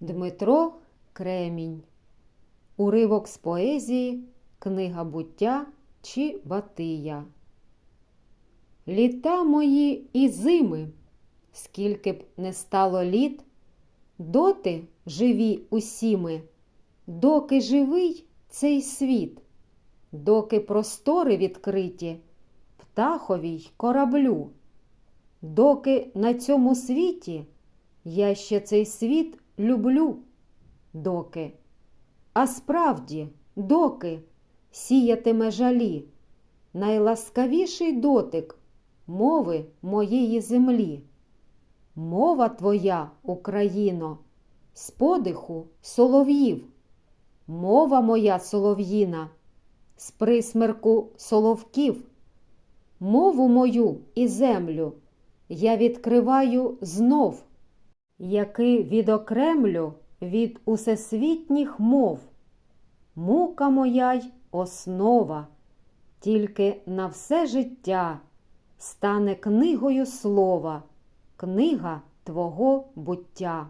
Дмитро Кремінь. Уривок з поезії Книга буття чи Батия. Літа мої і зими, скільки б не стало літ, доти живі усі ми, доки живий цей світ, доки простори відкриті, птаховій кораблю, доки на цьому світі я ще цей світ люблю, доки, а справді, доки сіятиме жалі, найласкавіший дотик мови моєї землі. Мова твоя, Україно, з подиху солов'їв, мова моя солов'їна, з присмерку соловків, мову мою і землю я відкриваю знов, який відокремлю від усесвітніх мов. Мука моя й основа, тільки на все життя стане книгою слова, книга Твого буття.